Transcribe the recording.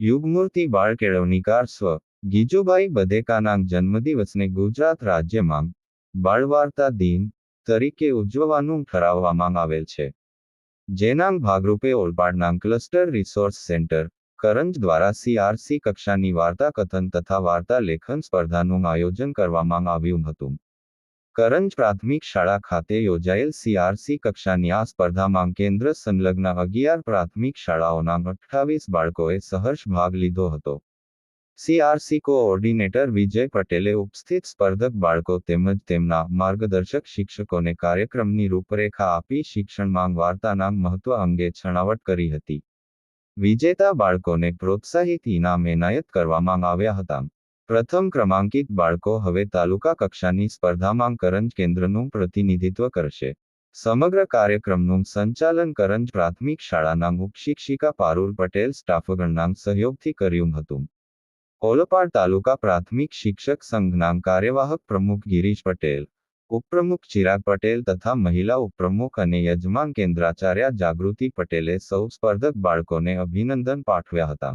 યુગમૂર્તિ બાળ કેળવણીકાર સ્વ. ગીજુભાઈ બધેકાના જન્મદિવસને ગુજરાત રાજ્યમાં બાળવાર્તા દિન તરીકે ઉજવવાનું ઠરાવવામાં આવેલ છે. જેના ભાગરૂપે ઓલપાડના ક્લસ્ટર રિસોર્સ સેન્ટર, કરંજ દ્વારા સીઆરસી કક્ષાની વાર્તા કથન તથા વાર્તા લેખન સ્પર્ધાનું આયોજન કરવામાં આવ્યું હતું. કરંજ પ્રાથમિક શાળા ખાતે યોજાયેલ સીઆરસી કક્ષાની આ સ્પર્ધામાં કેન્દ્ર સંલગ્ન અગિયાર પ્રાથમિક શાળાઓના અઠ્ઠાવીસ બાળકોએ સહર્ષ ભાગ લીધો હતો. સીઆરસી કોઓર્ડિનેટર વિજય પટેલે ઉપસ્થિત સ્પર્ધક બાળકો તેમજ તેમના માર્ગદર્શક શિક્ષકોને કાર્યક્રમની રૂપરેખા આપી શિક્ષણમાં વાર્તાના મહત્વ અંગે છણાવટ કરી હતી. વિજેતા બાળકોને પ્રોત્સાહિત ઇનામ એનાયત કરવામાં આવ્યા હતા. પ્રથમ ક્રમાંકિત બાળકો હવે તાલુકા કક્ષાની સ્પર્ધામાં કરંજ કેન્દ્રનું પ્રતિનિધિત્વ કરશે. સમગ્ર કાર્યક્રમનું સંચાલન કરંજ પ્રાથમિક શાળાના ઉપશિક્ષિકા પારુલ પટેલ સ્ટાફગણના સહયોગથી કર્યું હતું. ઓલપાડ તાલુકા પ્રાથમિક શિક્ષક સંઘના કાર્યવાહક પ્રમુખ ગિરીશ પટેલ, ઉપપ્રમુખ ચિરાગ પટેલ તથા મહિલા ઉપપ્રમુખ અને યજમાન કેન્દ્રાચાર્ય જાગૃતિ પટેલે સૌ સ્પર્ધક બાળકોને અભિનંદન પાઠવ્યા હતા.